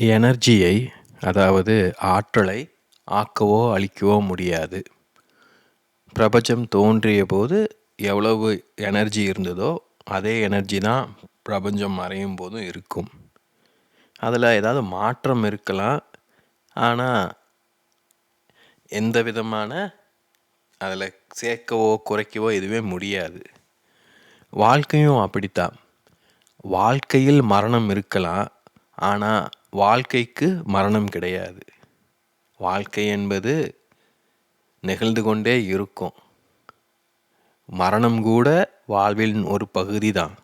எனர்ஜியை அதாவது ஆற்றலை ஆக்கவோ அழிக்கவோ முடியாது. பிரபஞ்சம் தோன்றிய போது எவ்வளவு எனர்ஜி இருந்ததோ அதே எனர்ஜி தான் பிரபஞ்சம் மறையும் போதும் இருக்கும். அதில் ஏதாவது மாற்றம் இருக்கலாம். ஆனால் எந்த விதமான அதில் சேர்க்கவோ குறைக்கவோ எதுவுமே முடியாது. வாழ்க்கையும் அப்படித்தான். வாழ்க்கையில் மரணம் இருக்கலாம். ஆனால் வாழ்க்கைக்கு மரணம் கிடையாது. வாழ்க்கை என்பது நிகழ்ந்து கொண்டே இருக்கும். மரணம் கூட வாழ்வின் ஒரு பகுதி தான்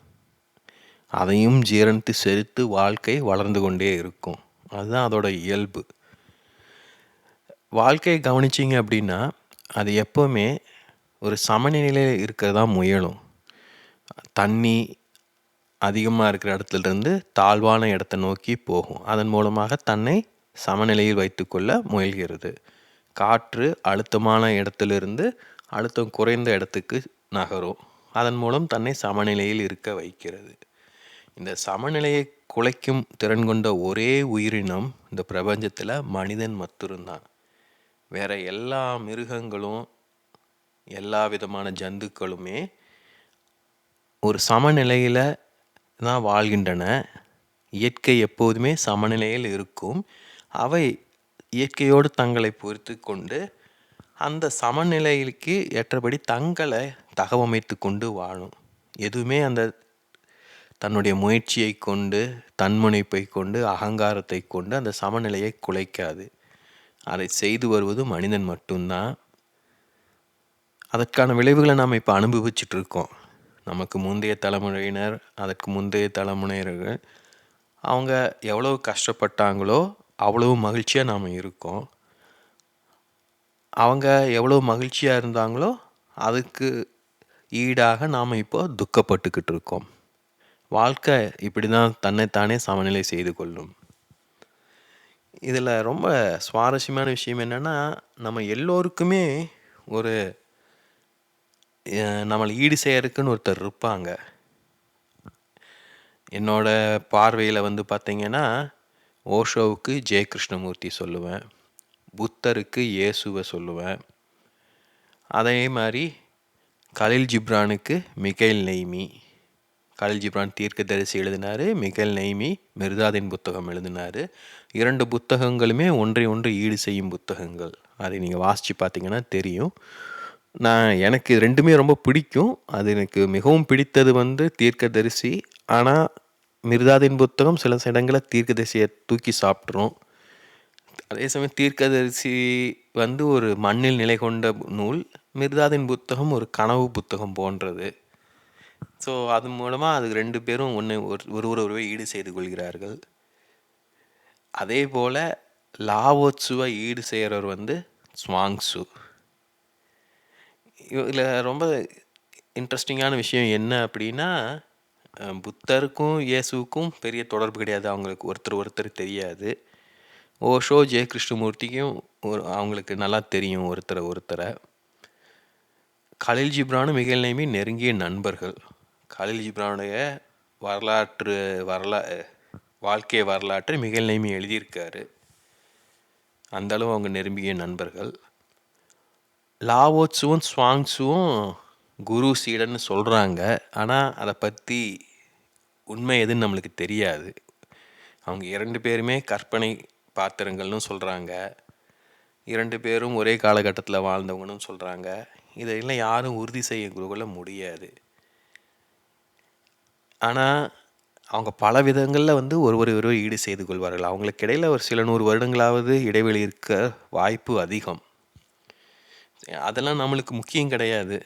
அதையும் ஜீரணித்து செலுத்து வாழ்க்கை வளர்ந்து கொண்டே இருக்கும். அதுதான் அதோட இயல்பு. வாழ்க்கையை கவனிச்சிங்க அப்படின்னா அது எப்போவுமே ஒரு சமநிலையில் இருக்கிறதா முயலும். தண்ணி அதிகமாக இருக்கிற இடத்துலேருந்து தாழ்வான இடத்த நோக்கி போகும். அதன் மூலமாக தன்னை சமநிலையில் வைத்துக்கொள்ள முயல்கிறது. காற்று அழுத்தமான இடத்திலிருந்து அழுத்தம் குறைந்த இடத்துக்கு நகரும். அதன் மூலம் தன்னை சமநிலையில் இருக்க வைக்கிறது. இந்த சமநிலையை குலைக்கும் திறன் கொண்ட ஒரே உயிரினம் இந்த பிரபஞ்சத்தில் மனிதன் மட்டும்தான். வேற எல்லா மிருகங்களும் எல்லா விதமான ஜந்துக்களுமே ஒரு சமநிலையில் தான் வாழ்கின்றன. இயற்கை எப்போதுமே சமநிலையில் இருக்கும். அவை இயற்கையோடு தங்களை பொறுத்து கொண்டு அந்த சமநிலைக்கு ஏற்றபடி தங்களை தகவமைத்து கொண்டு வாழும். எதுவுமே அந்த தன்னுடைய முயற்சியை கொண்டு தன்முனைப்பை கொண்டு அகங்காரத்தை கொண்டு அந்த சமநிலையை குலைக்காது. அதை செய்து வருவது மனிதன் மட்டும்தான். அதற்கான விளைவுகளை நாம் இப்போ அனுபவிச்சுட்டு இருக்கோம். நமக்கு முந்தைய தலைமுறையினர் அதற்கு முந்தைய தலைமுறையினர்கள் அவங்க எவ்வளவு கஷ்டப்பட்டாங்களோ அவ்வளவு மகிழ்ச்சியாக நாம் இருக்கோம். அவங்க எவ்வளோ மகிழ்ச்சியாக இருந்தாங்களோ அதுக்கு ஈடாக நாம் இப்போ துக்கப்பட்டுக்கிட்டு இருக்கோம். வாழ்க்கை இப்படி தான் தன்னைத்தானே சமநிலை செய்து கொள்ளும். இதில் ரொம்ப சுவாரஸ்யமான விஷயம் என்னென்னா நம்ம எல்லோருக்குமே ஒரு நம்மளை ஈடு செய்யறதுக்குன்னு ஒருத்தர் இருப்பாங்க. என்னோட பார்வையில் வந்து பார்த்திங்கன்னா ஓஷோவுக்கு ஜெய கிருஷ்ணமூர்த்தி சொல்லுவேன். புத்தருக்கு இயேசுவை சொல்லுவேன். அதே மாதிரி கலில் ஜிப்ரானுக்கு மிகைல் நெய்மி. கலில் ஜிப்ரான் தீர்க்கதரிசி எழுதினார் மிகைல் நெய்மி மிர்தாதின் புத்தகம் எழுதினார். இரண்டு புத்தகங்களுமே ஒன்றை ஒன்று ஈடு செய்யும் புத்தகங்கள். அதை நீங்கள் வாசித்து பார்த்தீங்கன்னா தெரியும். நான் எனக்கு ரெண்டுமே ரொம்ப பிடிக்கும். அது எனக்கு மிகவும் பிடித்தது வந்து தீர்க்கதரிசி. ஆனால் மிர்தாதின் புத்தகம் சில இடங்களில் தீர்க்கதரிசியை தூக்கி சாப்பிட்ரும் அதே சமயம் தீர்க்கதரிசி வந்து ஒரு மண்ணில் நிலை கொண்ட நூல். மிர்தாதின் புத்தகம் ஒரு கனவு புத்தகம் போன்றது. ஸோ அது மூலமாக அது ரெண்டு பேரும் ஒன்று ஒரு ஒருவரை ஈடு செய்து கொள்கிறார்கள். அதே போல் லாவோட்சுவை ஈடு செய்கிறவர் வந்து ஸ்வாங்ஸு இதில் ரொம்ப இன்ட்ரெஸ்டிங்கான விஷயம் என்ன அப்படின்னா புத்தருக்கும் இயேசுவுக்கும் பெரிய தொடர்பு கிடையாது. அவங்களுக்கு ஒருத்தர் ஒருத்தர் தெரியாது. ஓஷோ ஜெய கிருஷ்ணமூர்த்திக்கும் ஒரு அவங்களுக்கு நல்லா தெரியும் ஒருத்தரை ஒருத்தரை. கலில் ஜிப்ரானும் மிகல் நேமி நெருங்கிய நண்பர்கள். கலில் ஜிப்ரானுடைய வரலாற்று வரலா வாழ்க்கை வரலாற்றை மிகல் நேமி எழுதியிருக்காரு. அந்தளவு அவங்க நெருங்கிய நண்பர்கள். லாவோட்ஸுவும் ஸ்வாங்ஸுவும் குரு சீடன்னு சொல்கிறாங்க ஆனால் அதை பற்றி உண்மை எதுன்னு நம்மளுக்கு தெரியாது. அவங்க இரண்டு பேருமே கற்பனை பாத்திரங்கள்னு சொல்கிறாங்க இரண்டு பேரும் ஒரே காலகட்டத்தில் வாழ்ந்தவங்கன்னு சொல்கிறாங்க இதெல்லாம் யாரும் உறுதி செய்ய கொள்ள முடியாது. ஆனால் அவங்க பல விதங்களில் வந்து ஒருவர் ஒருவர் ஈடு செய்து கொள்வார்கள். அவங்களுக்கு இடையில் ஒரு சில நூறு வருடங்களாவது இடைவெளி இருக்க வாய்ப்பு அதிகம். அதெல்லாம் நம்மளுக்கு முக்கியம் கிடையாது.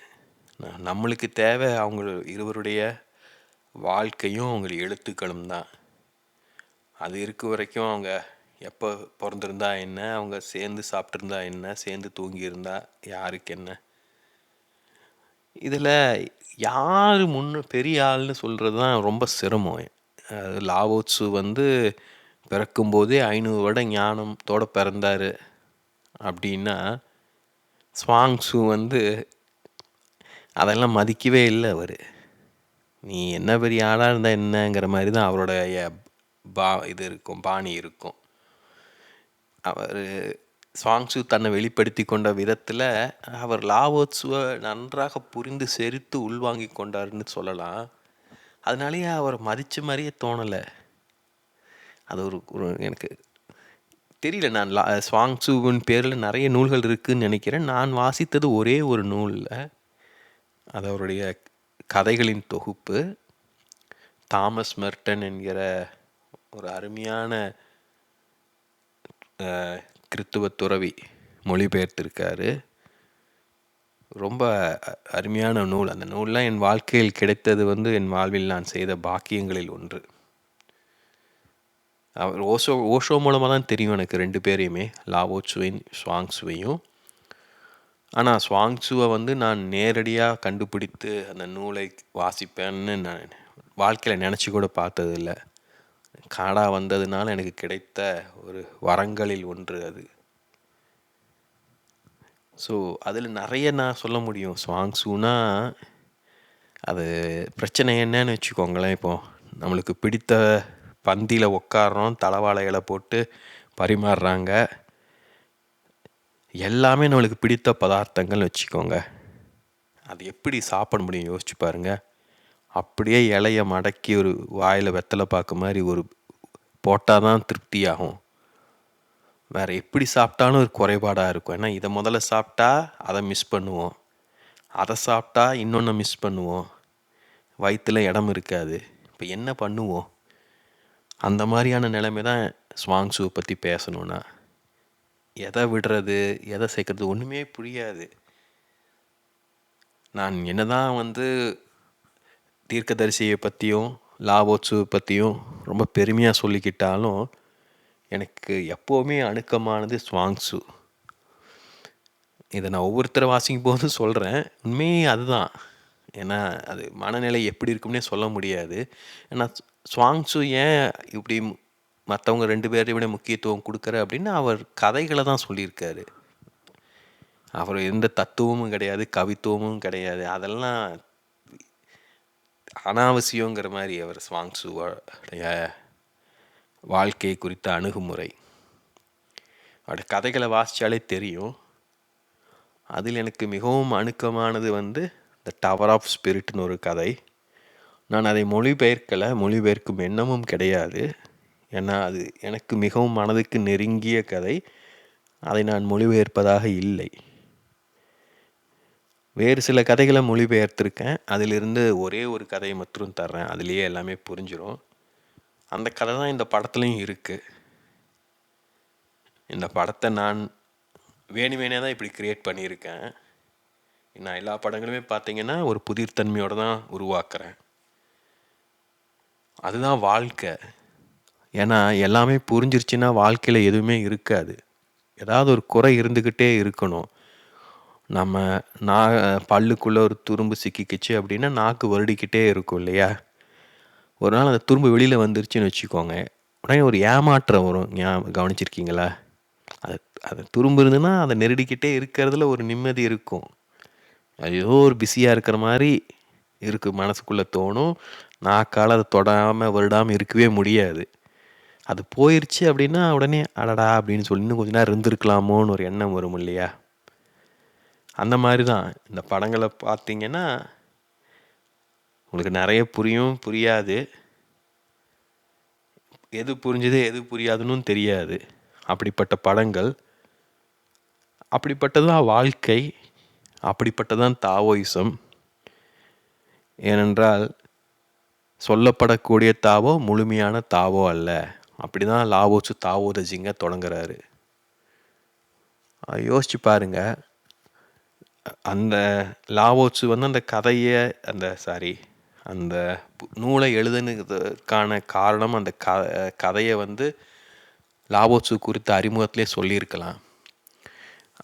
நம்மளுக்கு தேவை அவங்க இருவருடைய வாழ்க்கையும் அவங்க எழுத்துக்களும் தான். அது இருக்க வரைக்கும் அவங்க எப்போ பிறந்திருந்தா என்ன அவங்க சேர்ந்து சாப்பிட்ருந்தா என்ன சேர்ந்து தூங்கியிருந்தா யாருக்கு என்ன. இதில் யார் முன்ன பெரிய ஆள்னு சொல்கிறது தான் ரொம்ப சிரமம். லாவோட்ஸு வந்து பிறக்கும்போதே ஐநூறு வருடம் ஞானத்தோடு பிறந்தார் அப்படின்னா ஸ்வாங்ஸு வந்து அதெல்லாம் மதிக்கவே இல்லை அவர். நீ என்ன பெரிய ஆளாக இருந்தால் என்னங்கிற மாதிரி தான் அவருடைய பா இது இருக்கும் பாணி இருக்கும். அவர் சுவாங்சு தன்னை வெளிப்படுத்தி கொண்ட விதத்தில் அவர் லாவோத்ஸுவை நன்றாக புரிந்து செரித்து உள்வாங்கி கொண்டாருன்னு சொல்லலாம். அதனாலேயே அவர் மதித்த மாதிரியே தோணலை. அது ஒரு எனக்கு தெரியல நான் லா சுவாங்சுவின் பேரில் நிறைய நூல்கள் இருக்குதுன்னு நினைக்கிறேன். நான் வாசித்தது ஒரே ஒரு நூலில். அது அவருடைய கதைகளின் தொகுப்பு. தாமஸ் மெர்டன் என்கிற ஒரு அருமையான கிறித்துவ துறவி மொழிபெயர்த்திருக்காரு. ரொம்ப அருமையான நூல். அந்த நூல்லாம் என் வாழ்க்கையில் கிடைத்தது வந்து என் வாழ்வில் நான் செய்த பாக்கியங்களில் ஒன்று. அவர் ஓஷோ ஓஷோ மூலமாக தான் தெரியும் எனக்கு ரெண்டு பேரையுமே. லாவோச்சுவையும் ஸ்வாங்ஸுவையும் ஆனால் ஸ்வாங்ஸுவை வந்து நான் நேரடியாக கண்டுபிடித்து அந்த நூலை வாசிப்பேன்னு நான் வாழ்க்கையில் நினச்சி கூட பார்த்ததில்ல. காடா வந்ததுனால எனக்கு கிடைத்த ஒரு வரங்களில் ஒன்று அது. ஸோ அதில் நிறைய நான் சொல்ல முடியும். சாங்ஸுனா அது பிரச்சனை என்னன்னு வச்சுக்கோங்களேன் இப்போது நம்மளுக்கு பிடித்த பந்தியில் உட்காடுறோம் தலைவாழைகளை போட்டு பரிமாறுறாங்க. எல்லாமே நம்மளுக்கு பிடித்த பதார்த்தங்கள்னு வச்சுக்கோங்க. அது எப்படி சாப்பிட முடியும் யோசிச்சு பாருங்கள் அப்படியே இலைய மடக்கி ஒரு வாயில் வெத்தலை பார்க்க மாதிரி ஒரு போட்டால் தான் திருப்தியாகும். வேறு எப்படி சாப்பிட்டாலும் ஒரு குறைபாடாக இருக்கும். ஏன்னா இதை முதல்ல சாப்பிட்டா அதை மிஸ் பண்ணுவோம். அதை சாப்பிட்டா இன்னொன்று மிஸ் பண்ணுவோம். வயிற்றில் இடம் இருக்காது. இப்போ என்ன பண்ணுவோம்? அந்த மாதிரியான நிலைமை தான் ஸ்வாங்ஸுவை பற்றி பேசணுன்னா எதை விடுறது எதை சேர்க்குறது ஒன்றுமே புரியாது. நான் என்ன தான் வந்து தீர்க்கதரிசியை பற்றியும் லாவோட்ஸுவை பற்றியும் ரொம்ப பெருமையாக சொல்லிக்கிட்டாலும் எனக்கு எப்போவுமே அணுக்கமானது ஸ்வாங்ஸு இதை நான் ஒவ்வொருத்தரை வாசிக்கும் போதும் சொல்கிறேன் உண்மையே அதுதான். ஏன்னா அது மனநிலை எப்படி இருக்கும்னே சொல்ல முடியாது. ஏன்னா ஸ்வாங்ஸு ஏன் இப்படி மற்றவங்க ரெண்டு பேரை விட முக்கியத்துவம் கொடுக்குற அப்படின்னு அவர் கதைகளை தான் சொல்லியிருக்காரு. அவர் எந்த தத்துவமும் கிடையாது கவித்துவமும் கிடையாது. அதெல்லாம் அனாவசியங்கிற மாதிரி அவர் ஸ்வாங்ஸுவோடைய வாழ்க்கை குறித்த அணுகுமுறை. அவருடைய கதைகளை வாசித்தாலே தெரியும். அதில் எனக்கு மிகவும் அணுக்கமானது வந்து த டவர் ஆஃப் ஸ்பிரிட்னு ஒரு கதை. நான் அதை மொழிபெயர்க்கலை மொழிபெயர்க்கும் எண்ணமும் கிடையாது. ஏன்னா அது எனக்கு மிகவும் மனதுக்கு நெருங்கிய கதை. அதை நான் மொழிபெயர்ப்பதாக இல்லை. வேறு சில கதைகளை மொழிபெயர்த்திருக்கேன். அதிலிருந்து ஒரே ஒரு கதையை மட்டும் தர்றேன். அதுலேயே எல்லாமே புரிஞ்சிடும் அந்த கதை தான் இந்த படத்துலையும் இருக்குது இந்த படத்தை நான் வேணு தான் இப்படி க்ரியேட் பண்ணியிருக்கேன். நான் எல்லா படங்களுமே பார்த்தீங்கன்னா ஒரு புதிர்த்தன்மையோடு தான் உருவாக்குறேன். அதுதான் வாழ்க்கை. ஏன்னா எல்லாமே புரிஞ்சிருச்சுன்னா வாழ்க்கையில் எதுவுமே இருக்காது. ஏதாவது ஒரு குறை இருந்துக்கிட்டே இருக்கணும். நம்ம நா பல்லுக்குள்ளே ஒரு துரும்பு சிக்கிக்கிச்சு அப்படின்னா நாக்கு வருடிக்கிட்டே இருக்கும் இல்லையா? ஒரு நாள் அந்த துரும்பு வெளியில் வந்துருச்சுன்னு வச்சுக்கோங்க. உடனே ஒரு ஏமாற்றம் வரும். கவனிச்சிருக்கீங்களா? அது அது துரும்பு இருந்துன்னா அதை நெருடிக்கிட்டே இருக்கிறதுல ஒரு நிம்மதி இருக்கும். ஏதோ ஒரு பிஸியாக இருக்கிற மாதிரி இருக்குது மனசுக்குள்ளே தோணும். நாக்கால் அதை தொடாமல் வருடாமல் இருக்கவே முடியாது. அது போயிடுச்சு அப்படின்னா உடனே அடடா அப்படின்னு சொல்லி இன்னும் கொஞ்ச நேரம் இருந்திருக்கலாமோன்னு ஒரு எண்ணம் வரும் இல்லையா? அந்த மாதிரி தான் இந்த படங்களை பார்த்தீங்கன்னா உங்களுக்கு நிறைய புரியும் புரியாது. எது புரிஞ்சது எது புரியாதுன்னு தெரியாது. அப்படிப்பட்ட படங்கள். அப்படிப்பட்டதான் வாழ்க்கை. அப்படிப்பட்டதான் தாவோயிசம். ஏனென்றால் சொல்லப்படக்கூடிய தாவோ முழுமையான தாவோ அல்ல. அப்படி தான் லாவோச்சு தாவோதஜிங்க தொடங்குறாரு. யோசிச்சு பாருங்கள் அந்த லாவோச்சு வந்து அந்த கதையை அந்த சாரி அந்த நூலை எழுதுனதுக்கான காரணம் அந்த க கதையை வந்து லாபோச்சு குறித்த அறிமுகத்திலே சொல்லியிருக்கலாம்.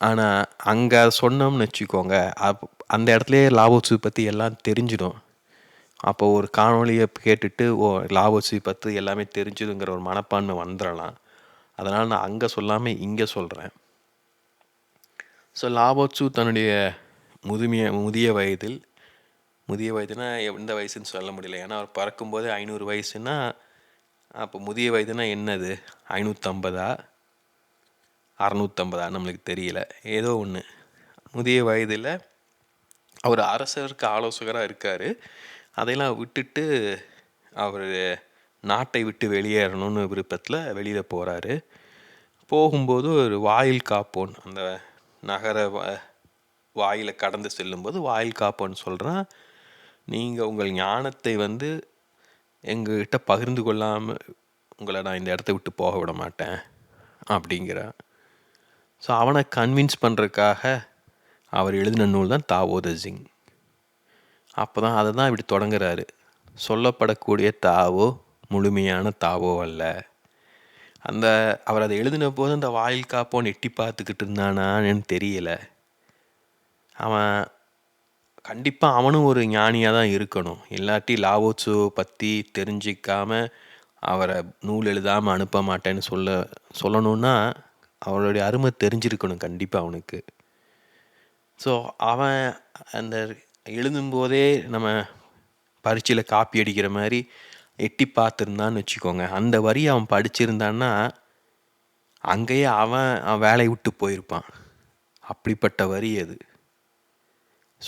ஆனால் அங்கே சொன்னோம்னு வச்சுக்கோங்க அப் அந்த இடத்துலையே லாபோச்சு பற்றி எல்லாம் தெரிஞ்சிடும். அப்போ ஒரு காணொலியை கேட்டுட்டு ஓ லாவோட்ஸு பத்து எல்லாமே தெரிஞ்சுதுங்கிற ஒரு மனப்பான்மை வந்துடலாம். அதனால் நான் அங்கே சொல்லாமல் இங்கே சொல்கிறேன் ஸோ லாபோச்சு தன்னுடைய முதுமைய முதிய வயதில் முதிய வயதுனா எந்த வயசுன்னு சொல்ல முடியல. ஏன்னா அவர் பறக்கும்போது ஐநூறு வயசுன்னா அப்போ முதிய வயதுனா என்னது? ஐநூற்றம்பதா அறநூற்றம்பதா நம்மளுக்கு தெரியல. ஏதோ ஒன்று முதிய வயதில் அவர் அரசருக்கு ஆலோசகராக இருக்கார். அதையெல்லாம் விட்டுட்டு அவர் நாட்டை விட்டு வெளியேறணும்னு விருப்பத்தில் வெளியில் போகிறாரு போகும்போது ஒரு வாயில் காப்போன் அந்த நகர வாயிலை கடந்து செல்லும்போது வாயில் காப்போன்னு சொல்கிறான் நீங்கள் உங்கள் ஞானத்தை வந்து எங்ககிட்ட பகிர்ந்து கொள்ளாமல் உங்களை நான் இந்த இடத்த விட்டு போக விட மாட்டேன் அப்படிங்கிறான். ஸோ அவனை கன்வின்ஸ் பண்ணுறதுக்காக அவர் எழுதின நூல் தான் தாவோத சிங் அப்போ தான் அதை தான் இப்படி தொடங்குறாரு. சொல்லப்படக்கூடிய தாவோ முழுமையான தாவோ அல்ல. அந்த அவர் அதை எழுதின போது அந்த வாயில் காப்போன்னு எட்டி பார்த்துக்கிட்டு இருந்தானான்னு தெரியல. அவன் கண்டிப்பாக அவனும் ஒரு ஞானியாக தான் இருக்கணும். இல்லாட்டி லாவோட்ஸு பற்றி தெரிஞ்சிக்காம அவரை நூல் எழுதாமல் அனுப்ப மாட்டேன்னு சொல்ல சொல்லணுன்னா அவளுடைய அருமை தெரிஞ்சிருக்கணும் கண்டிப்பாக அவனுக்கு. ஸோ அவன் அந்த எழுதும்போதே நம்ம பரீட்சையில் காப்பி அடிக்கிற மாதிரி எட்டி பார்த்துருந்தான்னு வச்சுக்கோங்க. அந்த வரி அவன் படிச்சிருந்தான்னா அங்கேயே அவன் அவன் வேலையை விட்டு போயிருப்பான். அப்படிப்பட்ட வரி அது.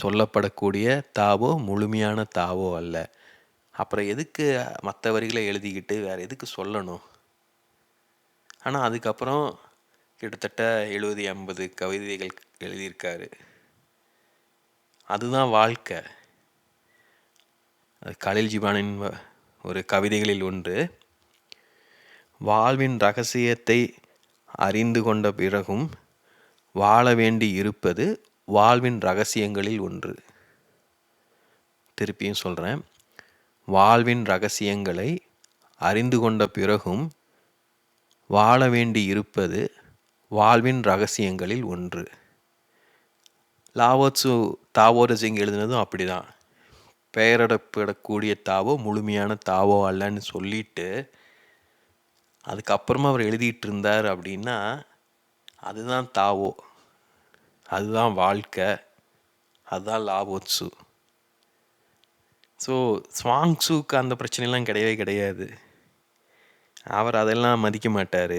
சொல்லப்படக்கூடிய தாவோ முழுமையான தாவோ அல்ல. அப்புறம் எதுக்கு மற்ற வரிகளை எழுதிக்கிட்டு வேறு எதுக்கு சொல்லணும்? ஆனால் அதுக்கப்புறம் கிட்டத்தட்ட எழுபது எண்பது கவிதைகள் எழுதியிருக்காரு. அதுதான் வாழ்க்கை. அது கலில் ஜிபானின் ஒரு கவிதைகளில் ஒன்று. வாழ்வின் ரகசியத்தை அறிந்து கொண்ட பிறகும் வாழ வேண்டி இருப்பது வாழ்வின் ரகசியங்களில் ஒன்று. திருப்பியும் சொல்கிறேன் வாழ்வின் ரகசியங்களை அறிந்து கொண்ட பிறகும் வாழ வேண்டி இருப்பது வாழ்வின் ரகசியங்களில் ஒன்று. லாவோத்சு தாவோர சிங் எழுதினதும் அப்படி தான் பெயரிடப்படக்கூடிய தாவோ முழுமையான தாவோ அல்லன்னு சொல்லிட்டு அதுக்கப்புறமா அவர் எழுதிட்டு இருந்தார் அப்படின்னா அதுதான் தாவோ. அதுதான் வாழ்க்கை. அதுதான் லாவோட்ஸு ஸோ ஸ்வாங்ஸுக்கு அந்த பிரச்சனைலாம் கிடையவே கிடையாது. அவர் அதெல்லாம் மதிக்க மாட்டார்.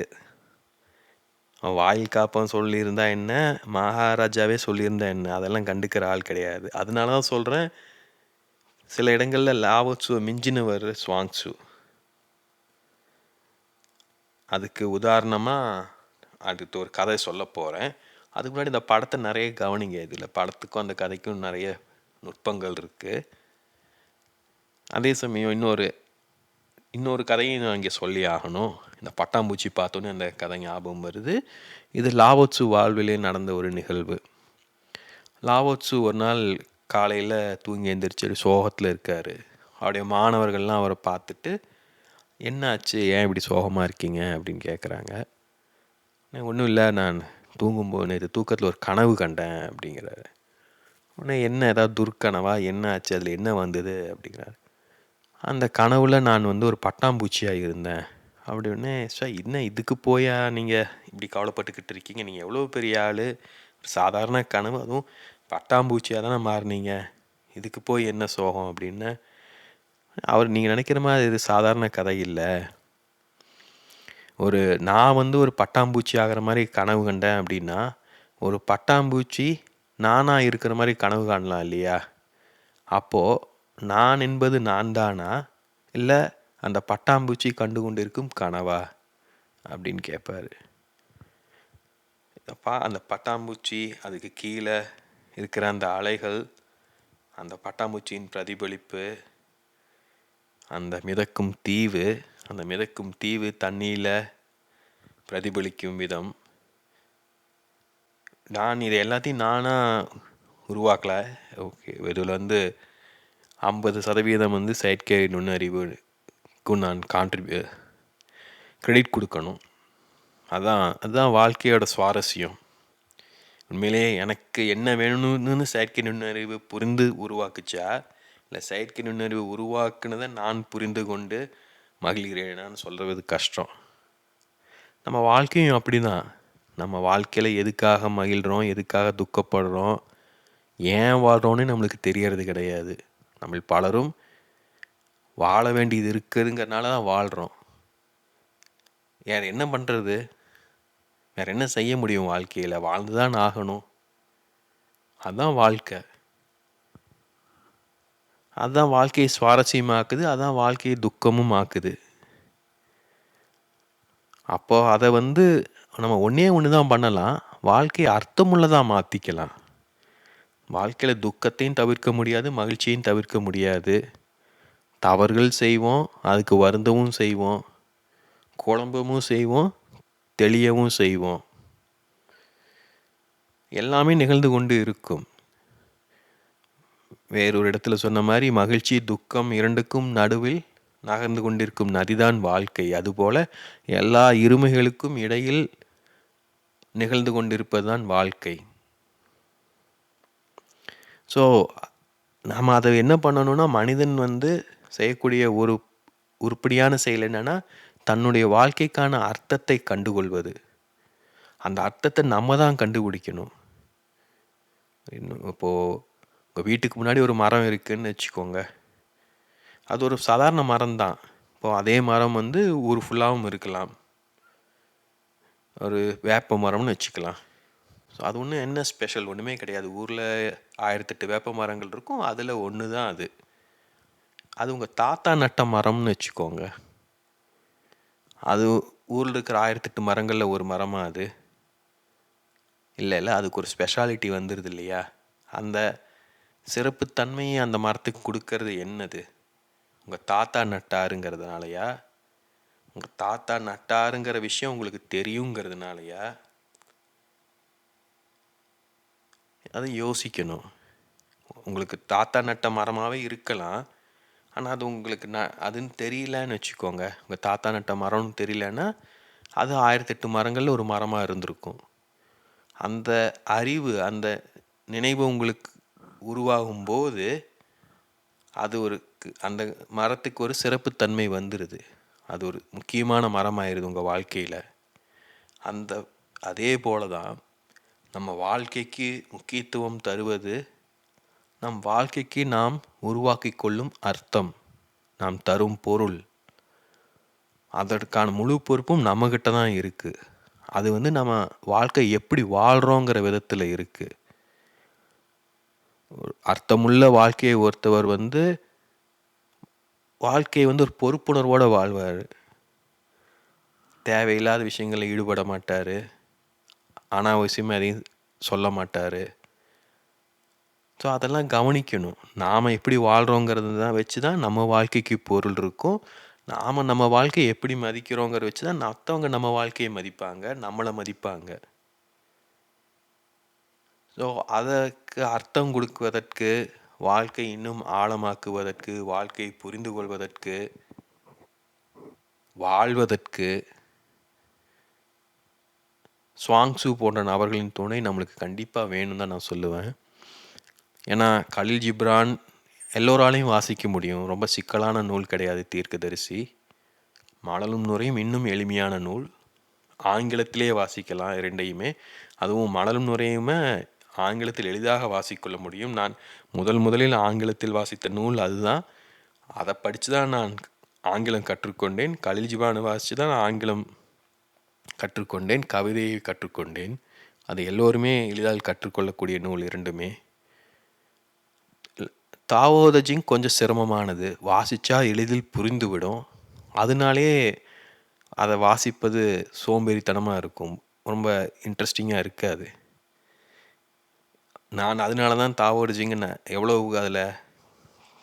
வாயில் காப்பம் சொல்லியிருந்தா என்ன? மகாராஜாவே சொல்லியிருந்தா என்ன? அதெல்லாம் கண்டுக்கிற ஆள் கிடையாது. அதனால தான் சொல்கிறேன் சில இடங்களில் லாவோட்ஸுவை மிஞ்சினவர் ஸ்வாங்ஸு அதுக்கு உதாரணமாக அடுத்து ஒரு கதை சொல்ல போகிறேன் அதுக்கு முன்னாடி இந்த படத்தை நிறைய கவனிங்க. இதில் படத்துக்கும் அந்த கதைக்கும் நிறைய நுட்பங்கள் இருக்குது அதே சமயம் இன்னொரு இன்னொரு கதையும் நான் இங்கே சொல்லி ஆகணும். இந்த பட்டாம்பூச்சி பார்த்தோன்னே அந்த கதை ஞாபகம் வருது. இது லாவோட்ஸு வாழ்விலே நடந்த ஒரு நிகழ்வு. லாவோட்சு ஒரு நாள் காலையில் தூங்கி எழுந்திரிச்சு சோகத்தில் இருக்கார். அவருடைய மாணவர்கள்லாம் அவரை பார்த்துட்டு என்னாச்சு? ஏன் இப்படி சோகமாக இருக்கீங்க? அப்படின்னு கேட்குறாங்க ஒன்றும் இல்லை. நான் தூங்கும்போது நேற்று தூக்கத்தில் ஒரு கனவு கண்டேன் அப்படிங்கிறாரு. உடனே என்ன ஏதாவது துர்க்கனவா? என்ன ஆச்சு அதில் என்ன வந்தது? அப்படிங்கிறாரு. அந்த கனவுல நான் வந்து ஒரு பட்டாம்பூச்சியாக இருந்தேன். அப்படின்னு சார் என்ன இதுக்கு போயா? நீங்கள் இப்படி கவலைப்பட்டுக்கிட்டு இருக்கீங்க. நீங்கள் எவ்வளோ பெரிய ஆள்? சாதாரண கனவு. அதுவும் பட்டாம்பூச்சியாக தானே மாறினீங்க. இதுக்கு போய் என்ன சோகம் அப்படின்னு. அவர் நீங்கள் நினைக்கிற மாதிரி இது சாதாரண கதை இல்லை. ஒரு நான் வந்து ஒரு பட்டாம்பூச்சி ஆகிற மாதிரி கனவு கண்டேன் அப்படின்னா ஒரு பட்டாம்பூச்சி நானாக இருக்கிற மாதிரி கனவு காணலாம் இல்லையா? அப்போது நான் என்பது நான் தானா இல்லை அந்த பட்டாம்பூச்சி கண்டு கொண்டிருக்கும் கனவா? அப்படின்னு கேட்பார் பா அந்த பட்டாம்பூச்சி அதுக்கு கீழே இருக்கிற அந்த அலைகள் அந்த பட்டாம்பூச்சியின் பிரதிபலிப்பு அந்த மிதக்கும் தீவு அந்த மிதக்கும் தீவு தண்ணியில் பிரதிபலிக்கும் விதம். நான் இதை எல்லாத்தையும் நானாக உருவாக்கலை. ஓகே இதில் வந்து ஐம்பது சதவீதம் வந்து செயற்கை நுண்ணறிவுக்கு நான் கான்ட்ரிபியூ கிரெடிட் கொடுக்கணும். அதான் அதுதான் வாழ்க்கையோட சுவாரஸ்யம். உண்மையிலேயே எனக்கு என்ன வேணும்னு செயற்கை நுண்ணறிவு புரிந்து உருவாக்குச்சா? இல்லை செயற்கை நுண்ணறிவு உருவாக்குனதை நான் புரிந்து கொண்டு மகிழ்கிறேனான்னு சொல்கிறது கஷ்டம். நம்ம வாழ்க்கையும் அப்படி தான் நம்ம வாழ்க்கையில் எதுக்காக மகிழ்கிறோம் எதுக்காக துக்கப்படுறோம் ஏன் வாழ்கிறோன்னு நம்மளுக்கு தெரியறது கிடையாது. நம்ம பலரும் வாழ வேண்டியது இருக்குதுங்கிறனால தான் வாழ்கிறோம் வேறு என்ன பண்ணுறது வேற என்ன செய்ய முடியும் வாழ்க்கையில்? வாழ்ந்து தான் ஆகணும். அதுதான் வாழ்க்கை. அதுதான் வாழ்க்கையை சுவாரஸ்யமாக்குது அதுதான் வாழ்க்கையை துக்கமும் ஆக்குது அப்போது அதை வந்து நம்ம ஒன்றே ஒன்று தான் பண்ணலாம். வாழ்க்கையை அர்த்தமுள்ளதாக மாற்றிக்கலாம் வாழ்க்கையில் துக்கத்தையும் தவிர்க்க முடியாது மகிழ்ச்சியையும் தவிர்க்க முடியாது. தவறுகள் செய்வோம் அதுக்கு வருந்தவும் செய்வோம் குழம்பவும் செய்வோம் தெளியவும் செய்வோம். எல்லாமே நிகழ்ந்து கொண்டு இருக்கும். வேறொரு இடத்துல சொன்ன மாதிரி மகிழ்ச்சி துக்கம் இரண்டுக்கும் நடுவில் நகர்ந்து கொண்டிருக்கும் நதிதான் வாழ்க்கை. அதுபோல எல்லா இருமைகளுக்கும் இடையில் நிகழ்ந்து கொண்டிருப்பதுதான் வாழ்க்கை. ஸோ நம்ம அதை என்ன பண்ணணும்னா மனிதன் வந்து செய்யக்கூடிய ஒரு உருப்படியான செயல் என்னென்னா தன்னுடைய வாழ்க்கைக்கான அர்த்தத்தை கண்டுகொள்வது. அந்த அர்த்தத்தை நம்ம தான் கண்டுபிடிக்கணும். இன்னும் இப்போது உங்கள் வீட்டுக்கு முன்னாடி ஒரு மரம் இருக்குதுன்னு வச்சுக்கோங்க. அது ஒரு சாதாரண மரம் தான். இப்போது அதே மரம் வந்து ஊர் ஃபுல்லாகவும் இருக்கலாம். ஒரு வேப்ப மரம்னு வச்சுக்கலாம். ஸோ அது ஒன்றும் என்ன ஸ்பெஷல் ஒன்றுமே கிடையாது. ஊரில் ஆயிரத்தெட்டு வேப்ப மரங்கள் இருக்கும். அதில் ஒன்று தான் அது. அது உங்கள் தாத்தா நட்ட மரம்னு வச்சுக்கோங்க. அது ஊரில் இருக்கிற ஆயிரத்தெட்டு மரங்களில் ஒரு மரமாக அது? இல்லை இல்லை. அதுக்கு ஒரு ஸ்பெஷாலிட்டி வந்துடுது இல்லையா? அந்த சிறப்புத்தன்மையை அந்த மரத்துக்கு கொடுக்கறது என்னது? உங்கள் தாத்தா நட்டாருங்கிறதுனாலயா? உங்கள் தாத்தா நட்டாருங்கிற விஷயம் உங்களுக்கு தெரியுங்கிறதுனாலயா? அதை யோசிக்கணும். உங்களுக்கு தாத்தா நட்ட மரமாகவே இருக்கலாம். ஆனால் அது உங்களுக்கு நான் அதுன்னு தெரியலன்னு வச்சுக்கோங்க. உங்கள் தாத்தா நட்ட மரம்னு தெரியலன்னா அது ஆயிரத்தெட்டு மரங்களில் ஒரு மரமாக இருந்திருக்கும். அந்த அறிவு அந்த நினைவு உங்களுக்கு உருவாகும்போது அது ஒரு அந்த மரத்துக்கு ஒரு சிறப்புத்தன்மை வந்துடுது அது ஒரு முக்கியமான மரமாயிருது உங்கள் வாழ்க்கையில். அந்த அதே போல தான் நம்ம வாழ்க்கைக்கு முக்கியத்துவம் தருவது நம் வாழ்க்கைக்கு நாம் உருவாக்கி கொள்ளும் அர்த்தம். நாம் தரும் பொருள். அதற்கான முழு பொறுப்பும் நம்மக்கிட்ட தான் இருக்குது அது வந்து நம்ம வாழ்க்கை எப்படி வாழ்கிறோங்கிற விதத்தில் இருக்குது அர்த்தமுள்ள வாழ்க்கையை ஒருத்தவர் வந்து வாழ்க்கையை வந்து ஒரு பொறுப்புணர்வோடு வாழ்வார். தேவையில்லாத விஷயங்களில் ஈடுபட மாட்டார். அனாவசியமாக எதையும் சொல்ல மாட்டார். ஸோ அதெல்லாம் கவனிக்கணும். நாம் எப்படி வாழ்கிறோங்கிறது தான் வச்சு தான் நம்ம வாழ்க்கைக்கு பொருள் இருக்கும். நாம் நம்ம வாழ்க்கையை எப்படி மதிக்கிறோங்கிற வச்சு தான் மற்றவங்க நம்ம வாழ்க்கையை மதிப்பாங்க நம்மளை மதிப்பாங்க. ஸோ அதற்கு அர்த்தம் கொடுக்குவதற்கு வாழ்க்கை இன்னும் ஆழமாக்குவதற்கு வாழ்க்கையை புரிந்து கொள்வதற்கு வாழ்வதற்கு ஸ்வாங்ஸு போன்ற நபர்களின் துணை நம்மளுக்கு கண்டிப்பாக வேணும் தான் நான் சொல்லுவேன். ஏன்னா கலில் ஜிப்ரான் எல்லோராலையும் வாசிக்க முடியும். ரொம்ப சிக்கலான நூல் கிடையாது தீர்க்கதரிசி. மழலும் நுரையும் இன்னும் எளிமையான நூல். ஆங்கிலத்திலே வாசிக்கலாம் இரண்டையுமே. அதுவும் மலலும் நுரையுமே ஆங்கிலத்தில் எளிதாக வாசிக்கொள்ள முடியும். நான் முதல் முதலில் ஆங்கிலத்தில் வாசித்த நூல் அதுதான். அதை படித்து தான் நான் ஆங்கிலம் கற்றுக்கொண்டேன். கலில் ஜிபானை வாசித்து தான் ஆங்கிலம் கற்றுக்கொண்டேன் கவிதையை கற்றுக்கொண்டேன். அது எல்லோருமே எளிதாக கற்றுக்கொள்ளக்கூடிய நூல் இரண்டுமே. தாவோதஜிங் கொஞ்சம் சிரமமானது. வாசித்தா எளிதில் புரிந்துவிடும். அதனாலே அதை வாசிப்பது சோம்பேறித்தனமாக இருக்கும். ரொம்ப இன்ட்ரெஸ்டிங்காக இருக்காது. நான் அதனால தான் தாவோடஜிங்கன்னு எவ்வளோ அதில்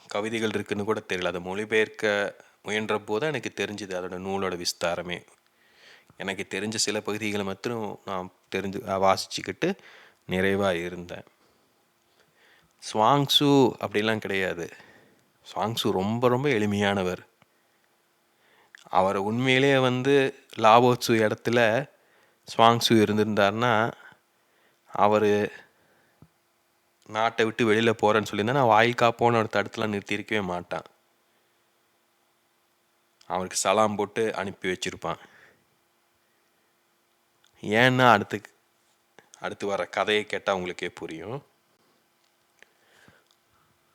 கவிதைகள் இருக்குதுன்னு கூட தெரியல. அதை மொழிபெயர்க்க முயன்ற போது எனக்கு தெரிஞ்சுது அதோட நூலோட விஸ்தாரமே. எனக்கு தெரிஞ்ச சில பகுதிகளை மட்டும் நான் தெரிஞ்சு வாசிச்சுக்கிட்டு நிறைவாக இருந்தேன். ஸ்வாங்ஸு அப்படிலாம் கிடையாது. ஸ்வாங்ஸு ரொம்ப ரொம்ப எளிமையானவர். அவரை உண்மையிலேயே வந்து லாபோத்சு இடத்துல ஸ்வாங்ஸு இருந்திருந்தார்னா அவர் நாட்டை விட்டு வெளியில் போகிறேன்னு சொல்லியிருந்தா நான் வாயில் காப்போன்னு ஒரு தடுத்துலாம் நிறுத்தியிருக்கவே மாட்டான். அவருக்கு சலாம் போட்டு அனுப்பி வச்சுருப்பான். ஏன்னா அடுத்து அடுத்து வர கதையை கேட்டால் உங்களுக்கே புரியும்.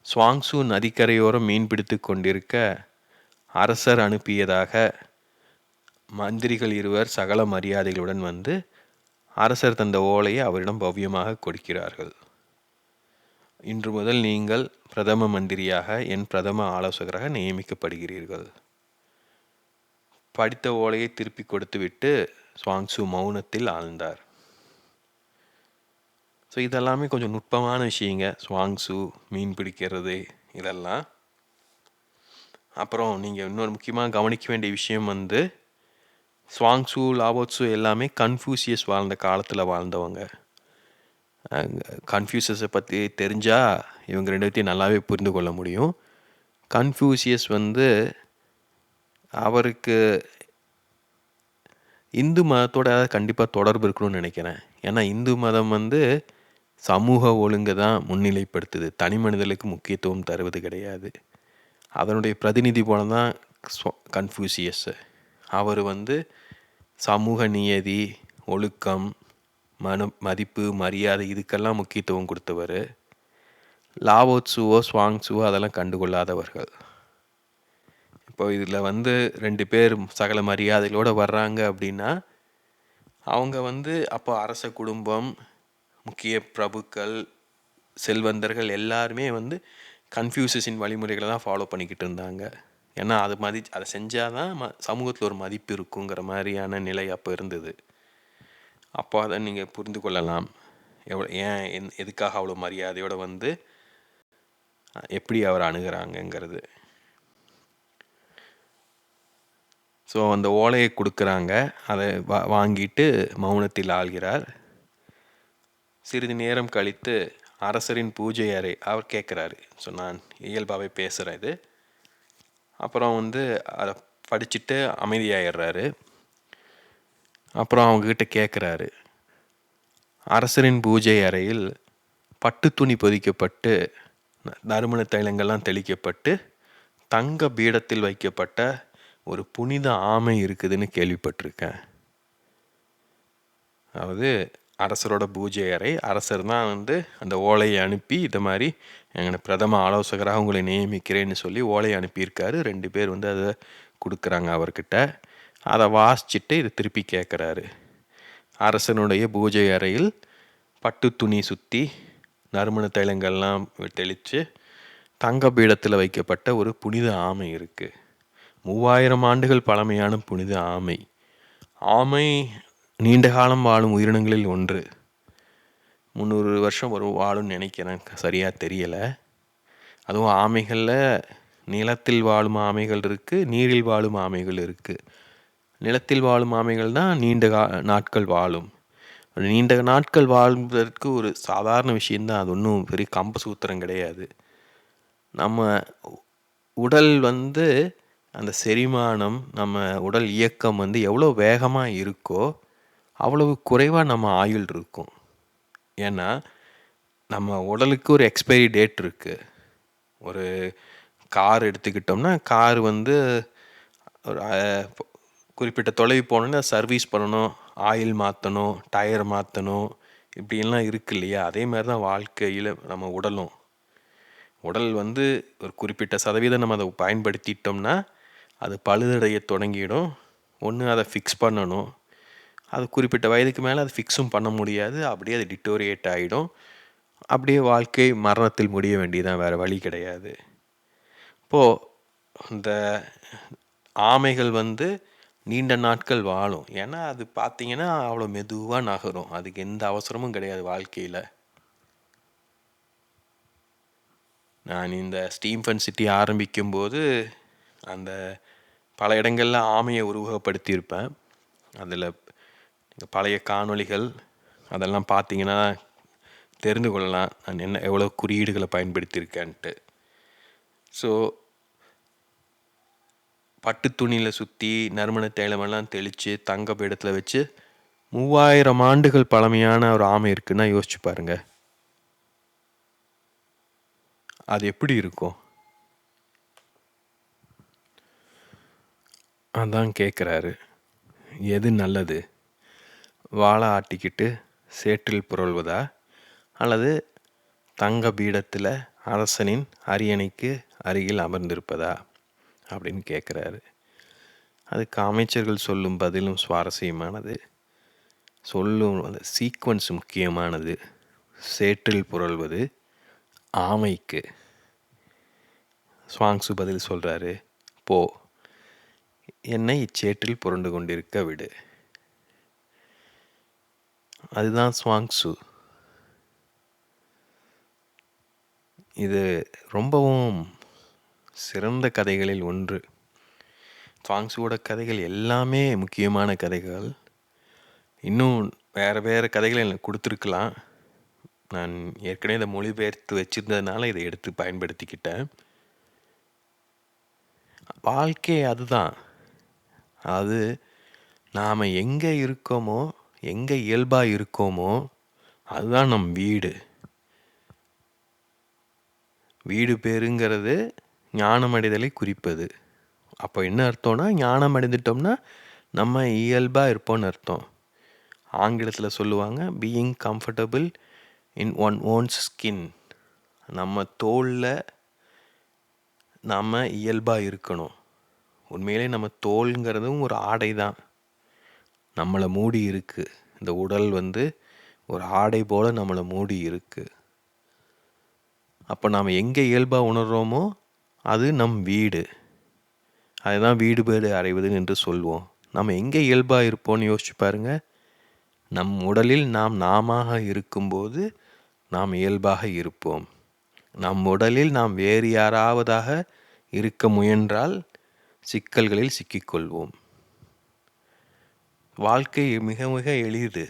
சுவாங்சு நதிக்கரையோரம் மீன் பிடித்து கொண்டிருக்க அரசர் அனுப்பியதாக மந்திரிகள் இருவர் சகல மரியாதைகளுடன் வந்து அரசர் தந்த ஓலையை அவரிடம் பவ்யமாக கொடுக்கிறார்கள். இன்று முதல் நீங்கள் பிரதம மந்திரியாக என் பிரதம ஆலோசகராக நியமிக்கப்படுகிறீர்கள். படித்த ஓலையை திருப்பி கொடுத்துவிட்டு சுவாங்சு மௌனத்தில் ஆழ்ந்தார். ஸோ இதெல்லாமே கொஞ்சம் நுட்பமான விஷயங்க. சுவாங்சு மீன் பிடிக்கிறது இதெல்லாம். அப்புறம் நீங்கள் இன்னொரு முக்கியமாக கவனிக்க வேண்டிய விஷயம் வந்து சுவாங்சு லாவோட்ஸு எல்லாமே கன்ஃபியூசியஸ் வாழ்ந்த காலத்தில் வாழ்ந்தவங்க. கன்ஃபியூசஸை பற்றி தெரிஞ்சால் இவங்க ரெண்டு பேர்த்தையும் நல்லாவே புரிந்து கொள்ள முடியும். கன்ஃபியூசியஸ் வந்து அவருக்கு இந்து மதத்தோட கண்டிப்பாக தொடர்பு இருக்கணும்னு நினைக்கிறேன். ஏன்னா இந்து மதம் வந்து சமூக ஒழுங்கை தான் முன்னிலைப்படுத்துது. தனி மனிதர்களுக்கு முக்கியத்துவம் தருவது கிடையாது. அதனுடைய பிரதிநிதி போல தான் கன்ஃபியூசியஸ் அவர் வந்து சமூக நியதி ஒழுக்கம் மனு மதிப்பு மரியாதை இதுக்கெல்லாம் முக்கியத்துவம் கொடுத்தவர். லாவோத்ஸுவோ ஸ்வாங்ஸுவோ அதெல்லாம் கண்டுகொள்ளாதவர்கள். இப்போ இதில் வந்து ரெண்டு பேர் சகல மரியாதைகளோடு வர்றாங்க அப்படின்னா அவங்க வந்து அப்போ அரச குடும்பம் முக்கிய பிரபுக்கள் செல்வந்தர்கள் எல்லாருமே வந்து கன்ஃபியூசஸின் வழிமுறைகளை தான் ஃபாலோ பண்ணிக்கிட்டு இருந்தாங்க. ஏன்னா அது மதி அதை செஞ்சால் தான் ம சமூகத்தில் ஒரு மதிப்பு இருக்குங்கிற மாதிரியான நிலை அப்போ இருந்தது. அப்போ அதை நீங்கள் புரிந்து கொள்ளலாம். எவ்வளோ ஏன் எதுக்காக அவ்வளோ மரியாதையோடு வந்து எப்படி அவர் அணுகிறாங்கங்கிறது. ஸோ அந்த ஓலையை கொடுக்குறாங்க. அதை வா வாங்கிட்டு மௌனத்தில் ஆள்கிறார். சிறிது நேரம் கழித்து அரசரின் பூஜை அறை அவர் கேட்குறாரு. ஸோ நான் இயல்பாகவே பேசுகிறேன் இது. அப்புறம் வந்து அதை படிச்சுட்டு அமைதியாகிடுறாரு அப்புறம் அவங்கக்கிட்ட கேட்குறாரு. அரசரின் பூஜை அறையில் பட்டு துணி பொதிக்கப்பட்டு நறுமண தைலங்கள்லாம் தெளிக்கப்பட்டு தங்க பீடத்தில் வைக்கப்பட்ட ஒரு புனித ஆமை இருக்குதுன்னு கேள்விப்பட்டிருக்கேன். அதாவது அரசரோட பூஜை அறை அரசர் தான் வந்து அந்த ஓலையை அனுப்பி இதை மாதிரி எங்களை பிரதம ஆலோசகராக உங்களை நியமிக்கிறேன்னு சொல்லி ஓலையை அனுப்பியிருக்காரு. ரெண்டு பேர் வந்து அதை கொடுக்குறாங்க அவர்கிட்ட. அதை வாசிச்சுட்டு இதை திருப்பி கேட்குறாரு. அரசனுடைய பூஜை அறையில் பட்டு துணி சுற்றி நறுமண தைலங்கள்லாம் தெளித்து தங்க பீடத்தில் வைக்கப்பட்ட ஒரு புனித ஆமை இருக்குது மூவாயிரம் ஆண்டுகள் பழமையான புனித ஆமை. ஆமை நீண்ட காலம் வாழும் உயிரினங்களில் ஒன்று. முந்நூறு வருஷம் வரும் வாழும்னு நினைக்கிறேன் சரியாக தெரியலை. அதுவும் ஆமைகளில் நிலத்தில் வாழும் ஆமைகள் இருக்குது நீரில் வாழும் ஆமைகள் இருக்குது நிலத்தில் வாழும் ஆமைகள் தான் நீண்ட கா நாட்கள் வாழும். நீண்ட நாட்கள் வாழ்வதற்கு ஒரு சாதாரண விஷயந்தான் அது ஒன்றும் பெரிய கம்ப சூத்திரம் கிடையாது. நம்ம உடல் வந்து அந்த செரிமானம் நம்ம உடல் இயக்கம் வந்து எவ்வளோ வேகமாக இருக்கோ அவ்வளவு குறைவாக நம்ம ஆயுள் இருக்கும். ஏன்னா நம்ம உடலுக்கு ஒரு எக்ஸ்பைரி டேட் இருக்குது ஒரு கார் எடுத்துக்கிட்டோம்னா கார் வந்து ஒரு குறிப்பிட்ட தொலைவு போனோன்னா சர்வீஸ் பண்ணணும் ஆயில் மாற்றணும் டயர் மாற்றணும் இப்படிலாம் இருக்கு இல்லையா? அதே மாதிரி தான் வாழ்க்கையில் நம்ம உடலும். உடல் வந்து ஒரு குறிப்பிட்ட சதவீதம் நம்ம அதை பயன்படுத்திட்டோம்னா அது பழுதடைய தொடங்கிடும். ஒன்று அதை ஃபிக்ஸ் பண்ணணும். அது குறிப்பிட்ட வயதுக்கு மேலே அது ஃபிக்ஸும் பண்ண முடியாது. அப்படியே அது டிட்டோரியேட் ஆகிடும் அப்படியே வாழ்க்கை மரணத்தில் முடிய வேண்டியதான் வேறு வழி கிடையாது. இப்போது இந்த ஆமைகள் வந்து நீண்ட நாட்கள் வாழும். ஏன்னா அது பார்த்தீங்கன்னா அவ்வளோ மெதுவாக நகரும். அதுக்கு எந்த அவசரமும் கிடையாது வாழ்க்கையில். நான் இந்த ஸ்டீம் ஃபன் சிட்டி ஆரம்பிக்கும்போது அந்த பல இடங்களில் ஆமையை உருவகப்படுத்தியிருப்பேன். அதில் பழைய காணொளிகள் அதெல்லாம் பார்த்தீங்கன்னா தெரிந்து கொள்ளலாம். நான் என்ன எவ்வளோ குறியீடுகளை பயன்படுத்தியிருக்கேன்ட்டு. ஸோ பட்டு துணியில் சுற்றி நறுமண தைலமெல்லாம் தெளித்து தங்க பீடத்தில் வச்சு மூவாயிரம் ஆண்டுகள் பழமையான ஒரு ஆமை இருக்குன்னா யோசிச்சு பாருங்கள் அது எப்படி இருக்கும்? அதான் கேட்குறாரு எது நல்லது? வாழை ஆட்டிக்கிட்டு சேற்றில் புரள்வதா? அல்லது தங்க பீடத்தில் அரசனின் அரியணைக்கு அருகில் அமர்ந்திருப்பதா? அப்படின்னு கேட்குறாரு அதுக்கு அமைச்சர்கள் சொல்லும் பதிலும் சுவாரஸ்யமானது. சொல்லும் அந்த சீக்வன்ஸ் முக்கியமானது. சேற்றில் புரள்வது ஆமைக்கு. சுவாங்ஸு பதில் சொல்கிறாரு போ. என்னை இச்சேற்றில் புரண்டு கொண்டிருக்க விடு. அதுதான் ஸ்வாங்ஸு இது ரொம்பவும் சிறந்த கதைகளில் ஒன்று. சுவாங்ஸுவோட கதைகள் எல்லாமே முக்கியமான கதைகள். இன்னும் வேறு வேறு கதைகளை எனக்கு கொடுத்துருக்கலாம். நான் ஏற்கனவே இதை மொழிபெயர்த்து வச்சுருந்ததுனால இதை எடுத்து பயன்படுத்திக்கிட்டேன். வாழ்க்கை அதுதான். அது நாம் எங்கே இருக்கோமோ எங்கே இயல்பாக இருக்கோமோ அதுதான் நம் வீடு. வீடு பேருங்கிறது ஞானமடைதலை குறிப்பது. அப்போ என்ன அர்த்தம்னா ஞானம் அடைந்துட்டோம்னா நம்ம இயல்பாக இருப்போம்னு அர்த்தம். ஆங்கிலத்தில் சொல்லுவாங்க being comfortable in one one's skin நம்ம தோலில் நம்ம இயல்பாக இருக்கணும். உண்மையிலே நம்ம தோல்ங்கிறதும் ஒரு ஆடை தான் நம்மளை மூடி இருக்குது இந்த உடல் வந்து ஒரு ஆடை போல் நம்மளை மூடி இருக்குது அப்போ நாம் எங்கே இயல்பாக உணர்கிறோமோ அது நம் வீடு. அதுதான் வீடு பேடு அடைவது என்று சொல்வோம். நம்ம எங்கே இயல்பாக இருப்போம்னு யோசிச்சு பாருங்கள் நம் உடலில் நாம் நாம இருக்கும்போது நாம் இயல்பாக இருப்போம். நம் உடலில் நாம் வேறு யாராவதாக இருக்க முயன்றால் சிக்கல்களில் சிக்கிக்கொள்வோம். வாழ்க்கை மிக மிக எளிது.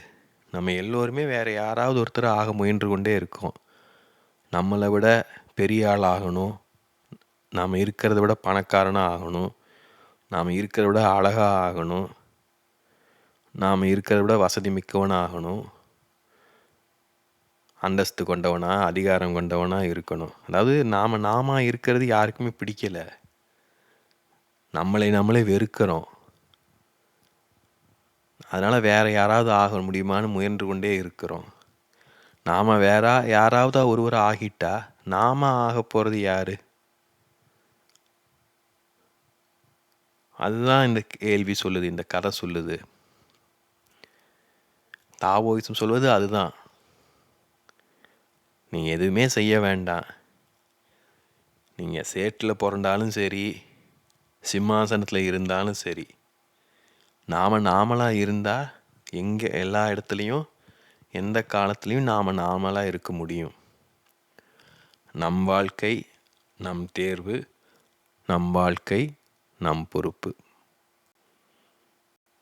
நம்ம எல்லோருமே வேறு யாராவது ஒருத்தர் ஆக முயன்று கொண்டே இருக்கோம். நம்மளை விட பெரிய ஆள் ஆகணும். நாம் இருக்கிறத விட பணக்காரனாக ஆகணும். நாம் இருக்கிறத விட அழகாக ஆகணும். நாம் இருக்கிறத விட வசதி மிக்கவனாக ஆகணும். அந்தஸ்து கொண்டவனா அதிகாரம் கொண்டவனாக இருக்கணும். அதாவது நாம் நாம இருக்கிறது யாருக்குமே பிடிக்கல. நம்மளை நம்மளே வெறுக்கிறோம். அதனால் வேறு யாராவது ஆக முடியுமான்னு முயன்று கொண்டே இருக்கிறோம். நாம் வேற யாராவது ஒருவர் ஆகிட்டா நாம் ஆக போகிறது யார்? அதுதான் இந்த கேள்வி சொல்லுது இந்த கதை சொல்லுது. தாவோயிசம் சொல்வது அதுதான். நீங்கள் எதுவுமே செய்ய வேண்டாம். நீங்கள் சேற்றில் பிறந்தாலும் சரி சிம்மாசனத்தில் இருந்தாலும் சரி. நாம் நாமளாக இருந்தால் எங்கே எல்லா இடத்துலையும் எந்த காலத்துலேயும் நாம் நாமளாக இருக்க முடியும். நம் வாழ்க்கை நம் தேர்வு நம் வாழ்க்கை நம் பொறுப்பு.